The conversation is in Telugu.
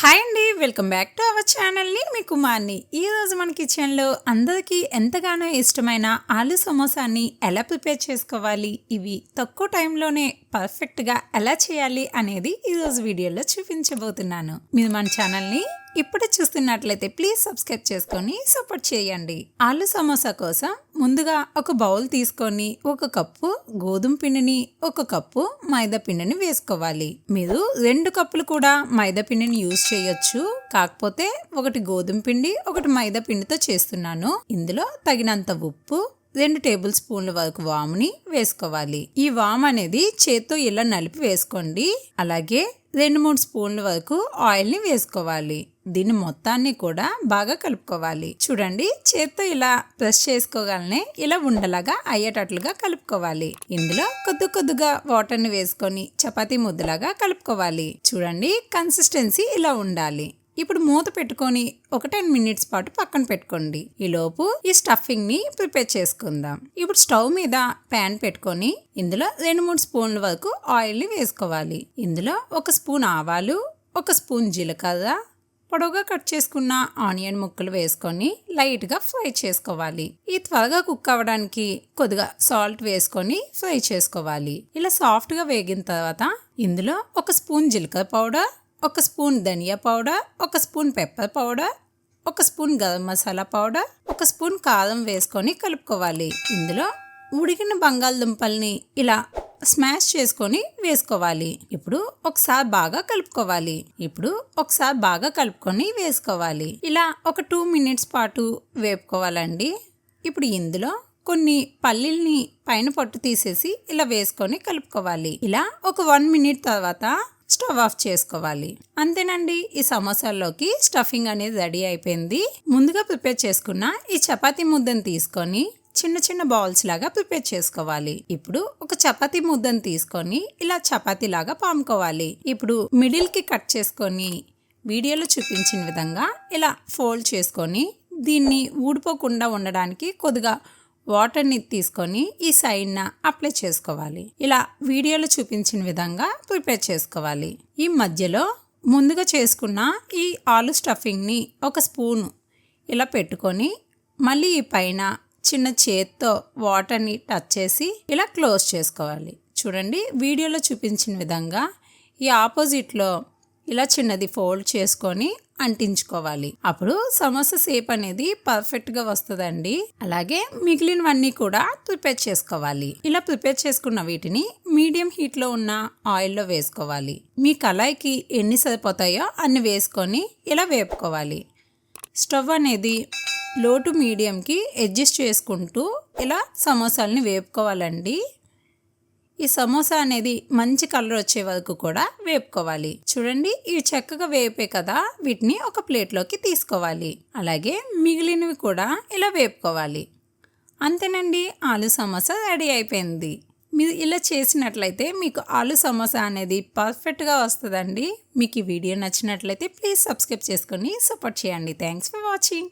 హాయ్ అండి welcome back to our channel. మీ కుమార్ని. ఈ రోజు మన కిచెన్లో అందరికీ ఎంతగానో ఇష్టమైన ఆలు సమోసాని ఎలా ప్రిపేర్ చేసుకోవాలి ఇవి తక్కువ టైంలోనే పర్ఫెక్ట్గా ఎలా చేయాలి అనేది ఈరోజు వీడియోలో చూపించబోతున్నాను. మీరు మన ఛానల్ని ఇప్పుడే చూస్తున్నట్లయితే ప్లీజ్ సబ్స్క్రైబ్ చేసుకొని సపోర్ట్ చేయండి. ఆలు సమోసా కోసం ముందుగా ఒక బౌల్ తీసుకొని ఒక కప్పు గోధుమ పిండిని ఒక కప్పు మైదా పిండిని వేసుకోవాలి. మీరు రెండు కప్పులు కూడా మైదా పిండిని యూజ్ చేయొచ్చు. కాకపోతే ఒకటి గోధుమ పిండి ఒకటి మైదా పిండితో చేస్తున్నాను. ఇందులో తగినంత ఉప్పు రెండు టేబుల్ స్పూన్ల వరకు వాముని వేసుకోవాలి. ఈ వామ్ అనేది చేత్తో ఇలా నలిపి వేసుకోండి. అలాగే రెండు మూడు స్పూన్ల వరకు ఆయిల్ని వేసుకోవాలి. దీన్ని మొత్తాన్ని కూడా బాగా కలుపుకోవాలి. చూడండి చేత్తో ఇలా ప్రెస్ చేసుకోగలనే ఇలా ఉండలాగా అయ్యేటట్లుగా కలుపుకోవాలి. ఇందులో కొద్ది కొద్దిగా వాటర్ని వేసుకొని చపాతీ ముద్దలాగా కలుపుకోవాలి. చూడండి కన్సిస్టెన్సీ ఇలా ఉండాలి. ఇప్పుడు మూత పెట్టుకొని ఒక టెన్ మినిట్స్ పాటు పక్కన పెట్టుకోండి. ఈ లోపు ఈ స్టఫింగ్ని ప్రిపేర్ చేసుకుందాం. ఇప్పుడు స్టవ్ మీద ప్యాన్ పెట్టుకొని ఇందులో రెండు మూడు స్పూన్ల వరకు ఆయిల్ని వేసుకోవాలి. ఇందులో ఒక స్పూన్ ఆవాలు ఒక స్పూన్ జీలకర్ర పొడవుగా కట్ చేసుకున్న ఆనియన్ ముక్కలు వేసుకొని లైట్గా ఫ్రై చేసుకోవాలి. ఈ త్వరగా కుక్ అవ్వడానికి కొద్దిగా సాల్ట్ వేసుకొని ఫ్రై చేసుకోవాలి. ఇలా సాఫ్ట్గా వేగిన తర్వాత ఇందులో ఒక స్పూన్ జీలకర్ర పౌడర్ ఒక స్పూన్ ధనియా పౌడర్ ఒక స్పూన్ పెప్పర్ పౌడర్ ఒక స్పూన్ గరం మసాలా పౌడర్ ఒక స్పూన్ కారం వేసుకొని కలుపుకోవాలి. ఇందులో ఉడికిన బంగాళదుంపల్ని ఇలా స్మాష్ చేసుకొని వేసుకోవాలి. ఇప్పుడు ఒకసారి బాగా కలుపుకోవాలి. ఇప్పుడు ఒకసారి బాగా కలుపుకొని వేసుకోవాలి. ఇలా ఒక టూ మినిట్స్ పాటు వేపుకోవాలండి. ఇప్పుడు ఇందులో కొన్ని పల్లీల్ని పైన పట్టు తీసేసి ఇలా వేసుకొని కలుపుకోవాలి. ఇలా ఒక వన్ మినిట్ తర్వాత స్టవ్ ఆఫ్ చేసుకోవాలి. అంతేనండి ఈ సమోసాల్లోకి స్టఫింగ్ అనేది రెడీ అయిపోయింది. ముందుగా ప్రిపేర్ చేసుకున్న ఈ చపాతీ ముద్దను తీసుకొని చిన్న చిన్న బౌల్స్ లాగా ప్రిపేర్ చేసుకోవాలి. ఇప్పుడు ఒక చపాతి ముద్దను తీసుకొని ఇలా చపాతి లాగా పాముకోవాలి. ఇప్పుడు మిడిల్కి కట్ చేసుకొని వీడియోలో చూపించిన విధంగా ఇలా ఫోల్డ్ చేసుకొని దీన్ని ఊడిపోకుండా ఉండడానికి కొద్దిగా వాటర్ని తీసుకొని ఈ సైడ్న అప్లై చేసుకోవాలి. ఇలా వీడియోలో చూపించిన విధంగా ప్రిపేర్ చేసుకోవాలి. ఈ మధ్యలో ముందుగా చేసుకున్న ఈ ఆలు స్టఫింగ్ని ఒక స్పూన్ ఇలా పెట్టుకొని మళ్ళీ ఈ పైన చిన్న చేత్తో వాటర్ని టచ్ చేసి ఇలా క్లోజ్ చేసుకోవాలి. చూడండి వీడియోలో చూపించిన విధంగా ఈ ఆపోజిట్లో ఇలా చిన్నది ఫోల్డ్ చేసుకొని అంటించుకోవాలి. అప్పుడు సమోసా షేప్ అనేది పర్ఫెక్ట్గా వస్తుందండి. అలాగే మిగిలినవన్నీ కూడా ప్రిపేర్ చేసుకోవాలి. ఇలా ప్రిపేర్ చేసుకున్న వీటిని మీడియం హీట్లో ఉన్న ఆయిల్లో వేసుకోవాలి. మీ కళాయికి ఎన్ని సరిపోతాయో అన్ని వేసుకొని ఇలా వేపుకోవాలి. స్టవ్ అనేది లో టు మీడియంకి అడ్జస్ట్ చేసుకుంటూ ఇలా సమోసాలని వేపుకోవాలండి. ఈ సమోసా అనేది మంచి కలర్ వచ్చే వరకు కూడా వేపుకోవాలి. చూడండి ఇవి చక్కగా వేపే కదా వీటిని ఒక ప్లేట్లోకి తీసుకోవాలి. అలాగే మిగిలినవి కూడా ఇలా వేపుకోవాలి. అంతేనండి ఆలు సమోసా రెడీ అయిపోయింది. మీరు ఇలా చేసినట్లయితే మీకు ఆలు సమోసా అనేది పర్ఫెక్ట్గా వస్తుందండి. మీకు ఈ వీడియో నచ్చినట్లయితే ప్లీజ్ సబ్స్క్రైబ్ చేసుకొని సపోర్ట్ చేయండి. Thanks for watching.